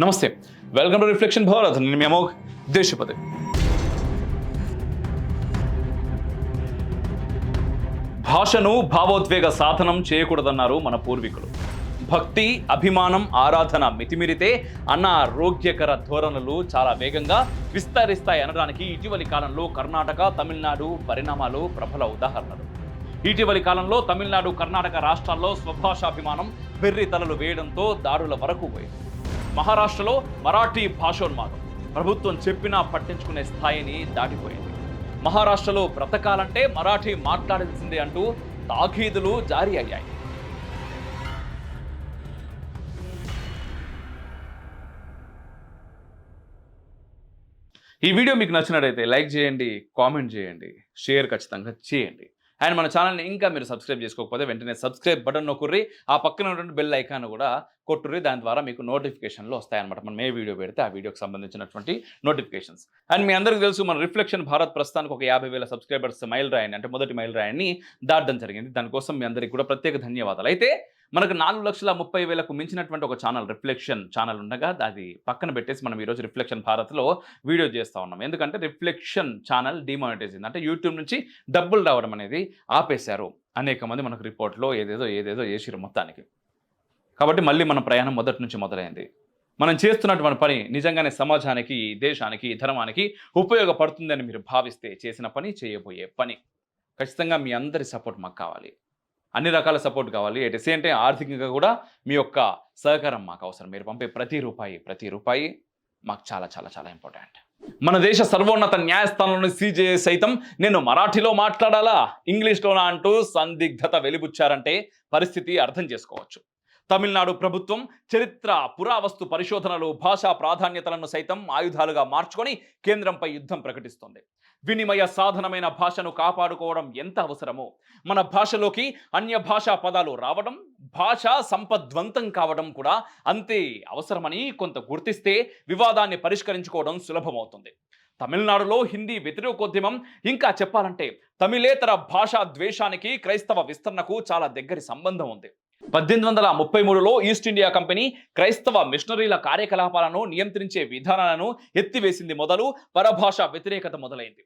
నమస్తే. Welcome to reflection Bharat నేను మేము దేశపతి. భాషను భావోద్వేగ సాధనం చేయకూడదన్నారు మన పూర్వీకులు. భక్తి అభిమానం ఆరాధన మితిమిరితే అనారోగ్యకర ధోరణులు చాలా వేగంగా విస్తరిస్తాయి అనడానికి ఇటీవలి కాలంలో కర్ణాటక తమిళనాడు పరిణామాలు ప్రబల ఉదాహరణలు. ఇటీవలి కాలంలో తమిళనాడు కర్ణాటక రాష్ట్రాల్లో స్వభాషాభిమానం బెర్రి తలలు వేయడంతో దాడుల వరకు పోయింది. మహారాష్ట్రలో మరాఠీ భాషోన్మాదం. ప్రభుత్వం చెప్పినా పట్టించుకునే స్థాయిని దాటిపోయింది. మహారాష్ట్రలో బ్రతకాలంటే మరాఠీ మాట్లాడాల్సిందే అంటూ తాఖీదులు జారీ అయ్యాయి. ఈ వీడియో మీకు నచ్చినట్టయితే లైక్ చేయండి కామెంట్ చేయండి షేర్ ఖచ్చితంగా చేయండి. అండ్ మన ఛానల్ని ఇంకా మీరు సబ్స్క్రైబ్ చేసుకోకపోతే వెంటనే సబ్స్క్రైబ్ బటన్ నొక్కుర్రి ఆ పక్కన ఉన్నటువంటి బెల్ ఐకాన్ కూడా కొట్టుర్రి. దాని ద్వారా మీకు నోటిఫికేషన్లు వస్తాయన్నమాట. మనం ఏ వీడియో పెడితే ఆ వీడియోకి సంబంధించినటువంటి నోటిఫికేషన్స్. అండ్ మీ అందరికీ తెలుసు మన రిఫ్లెక్షన్ భారత్ ప్రస్తుతానికి ఒక యాభై వేల సబ్స్క్రైబర్స్ మైల్ రాయని అంటే మొదటి మైల్ రాయని దాటడం జరిగింది. దానికోసం మీ అందరికీ కూడా ప్రత్యేక ధన్యవాదాలు. అయితే మనకు నాలుగు లక్షల ముప్పై వేలకు మించినటువంటి ఒక ఛానల్ రిఫ్లెక్షన్ ఛానల్ ఉండగా అది పక్కన పెట్టేసి మనం ఈరోజు రిఫ్లెక్షన్ భారత్లో వీడియో చేస్తూ ఉన్నాం. ఎందుకంటే రిఫ్లెక్షన్ ఛానల్ డిమానిటైజ్ అంటే యూట్యూబ్ నుంచి డబ్బులు రావడం అనేది ఆపేశారు అనేక మంది మనకు రిపోర్ట్లో ఏదేదో ఏదేదో చేసిరు మొత్తానికి. కాబట్టి మళ్ళీ మన ప్రయాణం మొదటి నుంచి మొదలైంది. మనం చేస్తున్నటువంటి పని నిజంగానే సమాజానికి దేశానికి ధర్మానికి ఉపయోగపడుతుందని మీరు భావిస్తే చేసిన పని చేయబోయే పని. ఖచ్చితంగా మీ అందరి సపోర్ట్ మాకు కావాలి. అన్ని రకాల సపోర్ట్ కావాలి. ఎట్ సేమ్ టైం ఆర్థికంగా కూడా మీ యొక్క సహకారం మాకు అవసరం. మీరు పంపే ప్రతి రూపాయి ప్రతి రూపాయి మాకు చాలా చాలా చాలా ఇంపార్టెంట్ మన దేశ సర్వోన్నత న్యాయస్థానంలోని సీజే సైతం నేను మరాఠీలో మాట్లాడాలా? ఇంగ్లీష్లోనా అంటూ సందిగ్ధత వెలిబుచ్చారంటే పరిస్థితి అర్థం చేసుకోవచ్చు. తమిళనాడు ప్రభుత్వం చరిత్ర పురావస్తు పరిశోధనలు భాషా ప్రాధాన్యతలను సైతం ఆయుధాలుగా మార్చుకొని కేంద్రంపై యుద్ధం ప్రకటిస్తోంది. వినిమయ సాధనమైన భాషను కాపాడుకోవడం ఎంత అవసరమో? మన భాషలోకి అన్య భాషా పదాలు రావడం భాష సంపద్వంతం కావడం కూడా అంతే అవసరమని కొంత గుర్తిస్తే వివాదాన్ని పరిష్కరించుకోవడం సులభమవుతుంది. తమిళనాడులో హిందీ వ్యతిరేకోద్యమం ఇంకా చెప్పాలంటే తమిళేతర భాషా ద్వేషానికి క్రైస్తవ విస్తరణకు చాలా దగ్గరి సంబంధం ఉంది. పద్దెనిమిది వందల ముప్పై మూడులో ఈస్ట్ ఇండియా కంపెనీ క్రైస్తవ మిషనరీల కార్యకలాపాలను నియంత్రించే విధానాలను ఎత్తివేసింది మొదలు పరభాష వ్యతిరేకత మొదలైంది.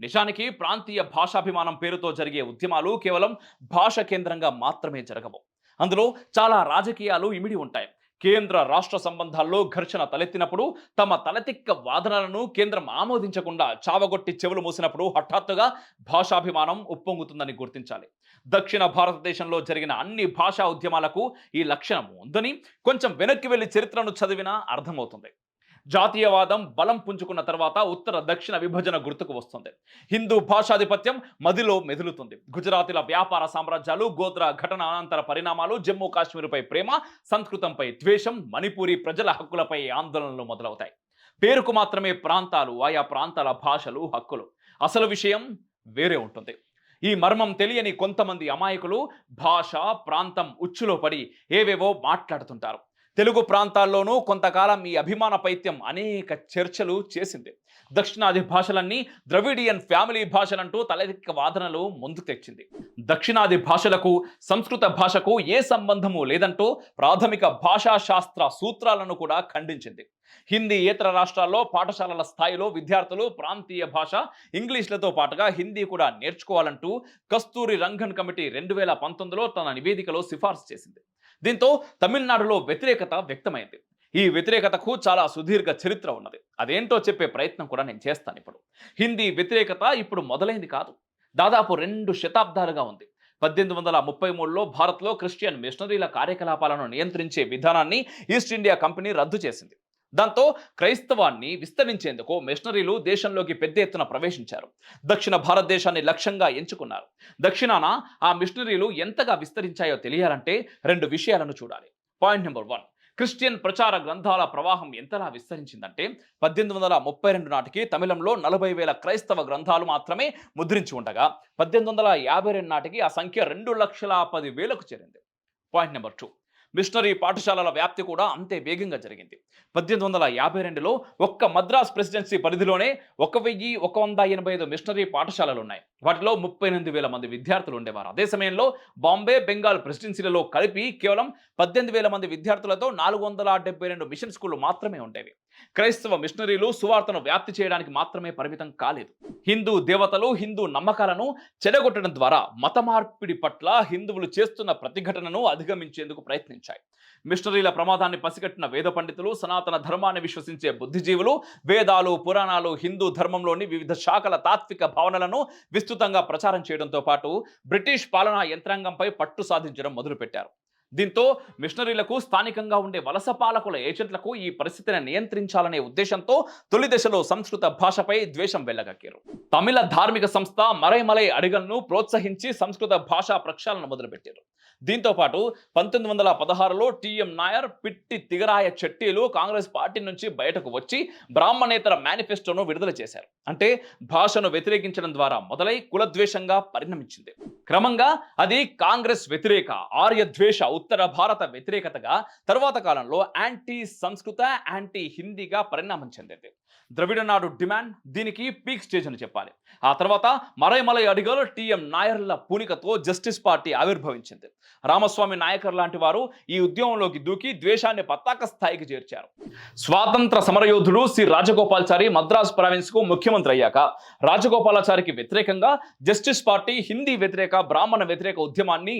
నిజానికి ప్రాంతీయ భాషాభిమానం పేరుతో జరిగే ఉద్యమాలు కేవలం భాష కేంద్రంగా మాత్రమే జరగవు. అందులో చాలా రాజకీయాలు ఇమిడి ఉంటాయి. కేంద్ర రాష్ట్ర సంబంధాల్లో ఘర్షణ తలెత్తినప్పుడు తమ తలతిక్క వాదనలను కేంద్రం ఆమోదించకుండా చావగొట్టి చెవులు మూసినప్పుడు హఠాత్తుగా భాషాభిమానం ఉప్పొంగుతుందని గుర్తించాలి. దక్షిణ భారతదేశంలో జరిగిన అన్ని భాషా ఉద్యమాలకు ఈ లక్షణం ఉందని కొంచెం వెనక్కి వెళ్ళి చరిత్రను చదివినా అర్థమవుతుంది. జాతీయవాదం బలం పుంజుకున్న తర్వాత ఉత్తర దక్షిణ విభజన గుర్తుకు వస్తుంది. హిందూ భాషాధిపత్యం మదిలో మెదులుతుంది. గుజరాతీల వ్యాపార సామ్రాజ్యాలు గోత్ర ఘటన అనంతర పరిణామాలు జమ్మూ కాశ్మీర్పై ప్రేమ సంస్కృతంపై ద్వేషం మణిపూరి ప్రజల హక్కులపై ఆందోళనలు మొదలవుతాయి. పేరుకు మాత్రమే ప్రాంతాలు ఆయా ప్రాంతాల భాషలు హక్కులు. అసలు విషయం వేరే ఉంటుంది. ఈ మర్మం తెలియని కొంతమంది అమాయకులు భాష ప్రాంతం ఉచ్చులో పడి ఏవేవో మాట్లాడుతుంటారు. తెలుగు ప్రాంతాల్లోనూ కొంతకాలం ఈ అభిమాన పైత్యం అనేక చర్చలు చేసింది. దక్షిణాది భాషలన్నీ ద్రవిడియన్ ఫ్యామిలీ భాషలంటూ తలెక్క వాదనలు ముందు తెచ్చింది. దక్షిణాది భాషలకు సంస్కృత భాషకు ఏ సంబంధము లేదంటూ ప్రాథమిక భాషా శాస్త్ర సూత్రాలను కూడా ఖండించింది. హిందీ ఇతర రాష్ట్రాల్లో పాఠశాలల స్థాయిలో విద్యార్థులు ప్రాంతీయ భాష ఇంగ్లీష్లతో పాటుగా హిందీ కూడా నేర్చుకోవాలంటూ కస్తూరి రంగన్ కమిటీ రెండు వేల పంతొమ్మిదిలో తన నివేదికలో సిఫార్సు చేసింది. దీంతో తమిళనాడులో వ్యతిరేకత వ్యక్తమైంది. ఈ వ్యతిరేకతకు చాలా సుదీర్ఘ చరిత్ర ఉన్నది. అదేంటో చెప్పే ప్రయత్నం కూడా నేను చేస్తాను ఇప్పుడు. హిందీ వ్యతిరేకత ఇప్పుడు మొదలైంది కాదు. దాదాపు రెండు శతాబ్దాలుగా ఉంది. పద్దెనిమిది వందల ముప్పై మూడులో భారత్లో క్రిస్టియన్ మిషనరీల కార్యకలాపాలను నియంత్రించే విధానాన్ని ఈస్ట్ ఇండియా కంపెనీ రద్దు చేసింది. దాంతో క్రైస్తవాన్ని విస్తరించేందుకు మిషనరీలు దేశంలోకి పెద్ద ఎత్తున ప్రవేశించారు. దక్షిణ భారతదేశాన్ని లక్ష్యంగా ఎంచుకున్నారు. దక్షిణాన ఆ మిషనరీలు ఎంతగా విస్తరించాయో తెలియాలంటే రెండు విషయాలను చూడాలి. పాయింట్ నెంబర్ వన్ క్రిస్టియన్ ప్రచార గ్రంథాల ప్రవాహం ఎంతలా విస్తరించిందంటే పద్దెనిమిది వందల ముప్పై రెండు నాటికి తమిళంలో నలభై వేల క్రైస్తవ గ్రంథాలు మాత్రమే ముద్రించి ఉండగా పద్దెనిమిది వందల యాభై రెండు నాటికి ఆ సంఖ్య రెండు లక్షల పది వేలకు చేరింది. పాయింట్ నెంబర్ టూ మిషనరీ పాఠశాలల వ్యాప్తి కూడా అంతే వేగంగా జరిగింది. పద్దెనిమిది వందల యాభై రెండులో ఒక్క మద్రాస్ ప్రెసిడెన్సీ పరిధిలోనే ఒక వెయ్యి ఒక వంద ఎనభై ఐదు మిషనరీ పాఠశాలలు ఉన్నాయి. వాటిలో ముప్పై ఎనిమిది వేల మంది విద్యార్థులు ఉండేవారు. అదే సమయంలో బాంబే బెంగాల్ ప్రెసిడెన్సీలలో కలిపి కేవలం పద్దెనిమిది వేల మంది విద్యార్థులతో నాలుగు వందల డెబ్బై రెండు మిషన్ స్కూళ్ళు మాత్రమే ఉండేవి. క్రైస్తవ మిషనరీలు సువార్తను వ్యాప్తి చేయడానికి మాత్రమే పరిమితం కాలేదు. హిందూ దేవతలు హిందూ నమ్మకాలను చెడగొట్టడం ద్వారా మత మార్పిడి పట్ల హిందువులు చేస్తున్న ప్రతిఘటనను అధిగమించేందుకు ప్రయత్నించాయి. మిషనరీల ప్రమాదాన్ని పసిగట్టిన వేద పండితులు సనాతన ధర్మాన్ని విశ్వసించే బుద్ధిజీవులు వేదాలు పురాణాలు హిందూ ధర్మంలోని వివిధ శాఖల తాత్విక భావనలను విస్తృతంగా ప్రచారం చేయడంతో పాటు బ్రిటిష్ పాలనా యంత్రాంగంపై పట్టు సాధించడం మొదలుపెట్టారు. దీంతో మిషనరీలకు స్థానికంగా ఉండే వలస పాలకుల ఏజెంట్లకు ఈ పరిస్థితిని నియంత్రించాలనే ఉద్దేశంతో తొలి దశలో సంస్కృత భాషపై ద్వేషం వెళ్ళగక్కారు తమిళ ధార్మిక సంస్థ మరైమలై అడిగల్ను ప్రోత్సహించి సంస్కృత భాషా ప్రక్షాళన మొదలుపెట్టారు. దీంతో పాటు పంతొమ్మిది వందల పదహారులో టిఎం నాయర్ పిట్టి తిగరాయ చెట్టీలు కాంగ్రెస్ పార్టీ నుంచి బయటకు వచ్చి బ్రాహ్మణేతర మేనిఫెస్టోను విడుదల చేశారు. అంటే భాషను వ్యతిరేకించడం ద్వారా మొదలై కులద్వేషంగా పరిణమించింది. క్రమంగా అది కాంగ్రెస్ వ్యతిరేక ఆర్యద్వేష ఉత్తర భారత వ్యతిరేకతగా తరువాత కాలంలో యాంటీ సంస్కృత యాంటీ హిందీగా పరిణామం చెందింది. ద్రవిడ నాడు డిమాండ్ దీనికి పీక్ స్టేజ్ అని చెప్పాలి. ఆ తర్వాత మరైమలై అడిగలు టిఎం నాయర్ల పూనికతో జస్టిస్ పార్టీ ఆవిర్భవించింది. రామస్వామి నాయకర్ లాంటి వారు ఈ ఉద్యమంలోకి దూకి ద్వేషాన్ని పతాక స్థాయికి చేర్చారు. స్వాతంత్ర సమరయోధుడు శ్రీ రాజగోపాల్చారి మద్రాస్ ప్రావిన్స్కు ముఖ్యమంత్రి అయ్యాక రాజగోపాలాచారికి వ్యతిరేకంగా జస్టిస్ పార్టీ హిందీ వ్యతిరేక బ్రాహ్మణ వ్యతిరేక ఉద్యమాన్ని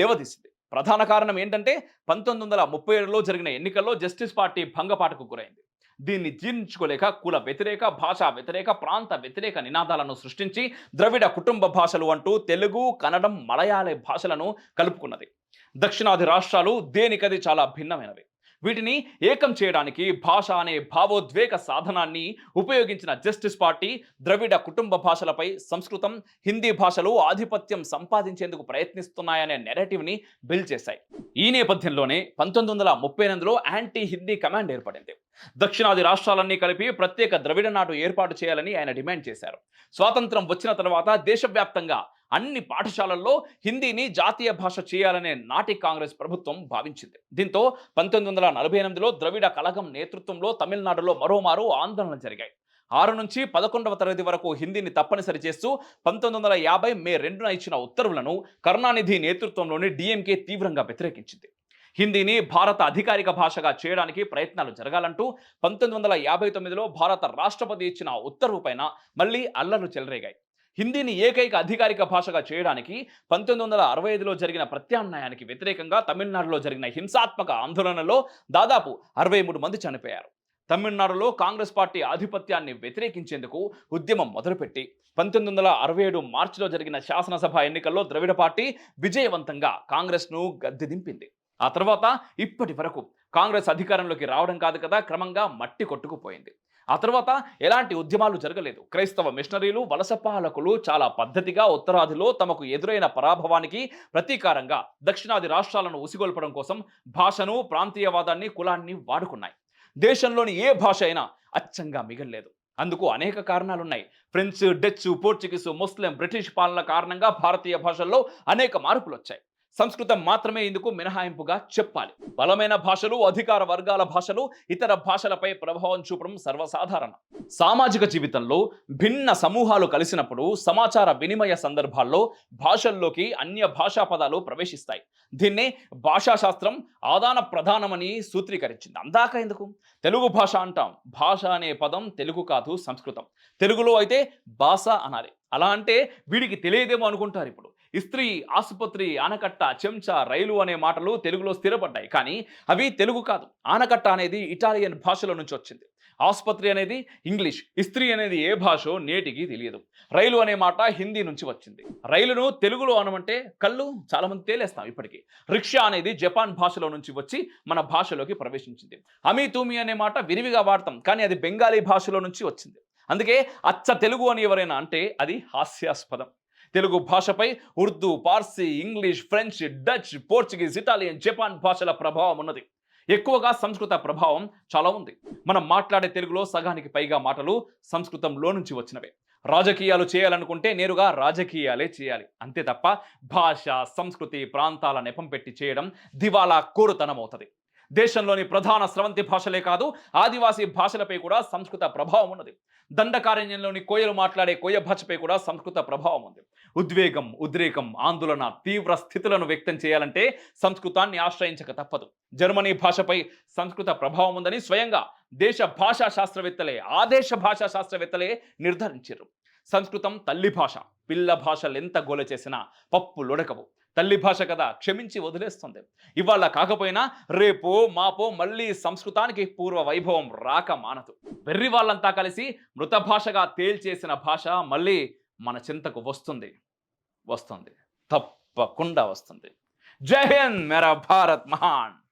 లేవదీసింది. ప్రధాన కారణం ఏంటంటే పంతొమ్మిది వందల ముప్పై ఏడులో జరిగిన ఎన్నికల్లో జస్టిస్ పార్టీ భంగపాటుకు గురైంది. దీన్ని జీర్ణించుకోలేక కుల వ్యతిరేక భాషా వ్యతిరేక ప్రాంత వ్యతిరేక నినాదాలను సృష్టించి ద్రవిడ కుటుంబ భాషలు అంటూ తెలుగు కన్నడం మలయాళ భాషలను కలుపుకున్నది. దక్షిణాది రాష్ట్రాలు దేనికది చాలా భిన్నమైనవి. వీటిని ఏకం చేయడానికి భాష అనే భావోద్వేగ సాధనాన్ని ఉపయోగించిన జస్టిస్ పార్టీ ద్రవిడ కుటుంబ భాషలపై సంస్కృతం హిందీ భాషలు ఆధిపత్యం సంపాదించేందుకు ప్రయత్నిస్తున్నాయనే నెరేటివ్ని బిల్డ్ చేశాయి. ఈ నేపథ్యంలోనే పంతొమ్మిది వందల ముప్పై ఎనిమిదిలో యాంటీ హిందీ కమాండ్ ఏర్పడింది. దక్షిణాది రాష్ట్రాలన్నీ కలిపి ప్రత్యేక ద్రవిడ నాటు ఏర్పాటు చేయాలని ఆయన డిమాండ్ చేశారు. స్వాతంత్రం వచ్చిన తర్వాత దేశవ్యాప్తంగా అన్ని పాఠశాలల్లో హిందీని జాతీయ భాష చేయాలనే నాటి కాంగ్రెస్ ప్రభుత్వం భావించింది. దీంతో పంతొమ్మిది వందల నలభై ఎనిమిదిలో ద్రవిడ కలగం నేతృత్వంలో తమిళనాడులో మరోమారు ఆందోళనలు జరిగాయి. ఆరు నుంచి పదకొండవ తరగతి వరకు హిందీని తప్పనిసరి చేస్తూ పంతొమ్మిది వందల యాభై మే రెండున ఇచ్చిన ఉత్తర్వులను కరుణానిధి నేతృత్వంలోని డిఎంకే తీవ్రంగా వ్యతిరేకించింది. హిందీని భారత అధికారిక భాషగా చేయడానికి ప్రయత్నాలు జరగాలంటూ పంతొమ్మిది వందల యాభై తొమ్మిదిలో భారత రాష్ట్రపతి ఇచ్చిన ఉత్తర్వు పైన మళ్ళీ అల్లర్లు చెలరేగాయి. హిందీని ఏకైక అధికారిక భాషగా చేయడానికి పంతొమ్మిది వందల అరవై ఐదులో జరిగిన ప్రత్యామ్నాయానికి వ్యతిరేకంగా తమిళనాడులో జరిగిన హింసాత్మక ఆందోళనలో దాదాపు అరవై మూడు మంది చనిపోయారు. తమిళనాడులో కాంగ్రెస్ పార్టీ ఆధిపత్యాన్ని వ్యతిరేకించేందుకు ఉద్యమం మొదలుపెట్టి పంతొమ్మిది వందల అరవై ఏడు మార్చిలో జరిగిన శాసనసభ ఎన్నికల్లో ద్రవిడ పార్టీ విజయవంతంగా కాంగ్రెస్ను గద్దె దింపింది. ఆ తర్వాత ఇప్పటి వరకు కాంగ్రెస్ అధికారంలోకి రావడం కాదు కదా క్రమంగా మట్టి కొట్టుకుపోయింది. ఆ తర్వాత ఎలాంటి ఉద్యమాలు జరగలేదు. క్రైస్తవ మిషనరీలు వలస పాలకులు చాలా పద్ధతిగా ఉత్తరాదిలో తమకు ఎదురైన పరాభవానికి ప్రతీకారంగా దక్షిణాది రాష్ట్రాలను ఉసిగొల్పడం కోసం భాషను ప్రాంతీయవాదాన్ని కులాన్ని వాడుకున్నాయి. దేశంలోని ఏ భాష అయినా అచ్చంగా మిగల్లేదు. అందుకు అనేక కారణాలున్నాయి. French Dutch Portuguese Muslim British పాలన కారణంగా భారతీయ భాషల్లో అనేక మార్పులు వచ్చాయి సంస్కృతం మాత్రమే ఇందుకు మినహాయింపుగా చెప్పాలి. బలమైన భాషలు అధికార వర్గాల భాషలు ఇతర భాషలపై ప్రభావం చూపడం సర్వసాధారణం. సామాజిక జీవితంలో భిన్న సమూహాలు కలిసినప్పుడు సమాచార వినిమయ సందర్భాల్లో భాషల్లోకి అన్య భాషా పదాలు ప్రవేశిస్తాయి. దీన్నే భాషాశాస్త్రం ఆదాన ప్రధానమని సూత్రీకరించింది. అందాక ఎందుకు? తెలుగు భాష అంటాం. భాష అనే పదం తెలుగు కాదు సంస్కృతం. తెలుగులో అయితే భాష అనాలి. అలా అంటే వీడికి తెలియదేమో అనుకుంటారు ఇప్పుడు. ఇస్త్రీ ఆసుపత్రి ఆనకట్ట చెంచా రైలు అనే మాటలు తెలుగులో స్థిరపడ్డాయి. కానీ అవి తెలుగు కాదు. ఆనకట్ట అనేది ఇటాలియన్ భాషలో నుంచి వచ్చింది. ఆసుపత్రి అనేది ఇంగ్లీష్. ఇస్త్రీ అనేది ఏ భాషో నేటికి తెలియదు. రైలు అనే మాట హిందీ నుంచి వచ్చింది. రైలును తెలుగులో అనమంటే కళ్ళు చాలా మంది తేలేస్తాం ఇప్పటికీ. రిక్షా అనేది జపాన్ భాషలో నుంచి వచ్చి మన భాషలోకి ప్రవేశించింది. అమీ తూమి అనే మాట విరివిగా వాడతాం. కానీ అది బెంగాలీ భాషలో నుంచి వచ్చింది. అందుకే అచ్చ తెలుగు అని ఎవరైనా అంటే అది హాస్యాస్పదం. తెలుగు భాషపై Urdu Parsi English French Dutch Portuguese Italian Japan భాషల ప్రభావం ఉన్నది. ఎక్కువగా సంస్కృత ప్రభావం చాలా ఉంది. మనం మాట్లాడే తెలుగులో సగానికి పైగా మాటలు సంస్కృతంలో నుంచి వచ్చినవే. రాజకీయాలు చేయాలనుకుంటే నేరుగా రాజకీయాలే చేయాలి. అంతే తప్ప భాష సంస్కృతి ప్రాంతాల నెపం పెట్టి చేయడం దివాలా కోరుతనం అవుతుంది దేశంలోని ప్రధాన స్రవంతి భాషలే కాదు ఆదివాసీ భాషలపై కూడా సంస్కృత ప్రభావం ఉన్నది. దండకారణ్యంలోని కోయలు మాట్లాడే కోయ భాషపై కూడా సంస్కృత ప్రభావం ఉంది. ఉద్వేగం ఉద్రేకం ఆందోళన తీవ్ర స్థితులను వ్యక్తం చేయాలంటే సంస్కృతాన్ని ఆశ్రయించక తప్పదు. జర్మనీ భాషపై సంస్కృత ప్రభావం ఉందని స్వయంగా దేశ భాషా శాస్త్రవేత్తలే ఆ దేశ భాషా శాస్త్రవేత్తలే నిర్ధారించారు. సంస్కృతం తల్లి భాష పిల్ల భాషలు ఎంత గోల చేసినా పప్పు లొడకవు. తల్లి భాష కదా క్షమించి వదిలేస్తుంది. ఇవాళ కాకపోయినా రేపో మాపో మళ్ళీ సంస్కృతానికి పూర్వ వైభవం రాక మానదు. వెర్రి వాళ్ళంతా కలిసి మృత భాషగా తేల్చేసిన భాష మళ్ళీ మన చింతకు వస్తుంది. వస్తుంది. తప్పకుండా వస్తుంది. జై హింద్ మేరా భారత్ మహాన్.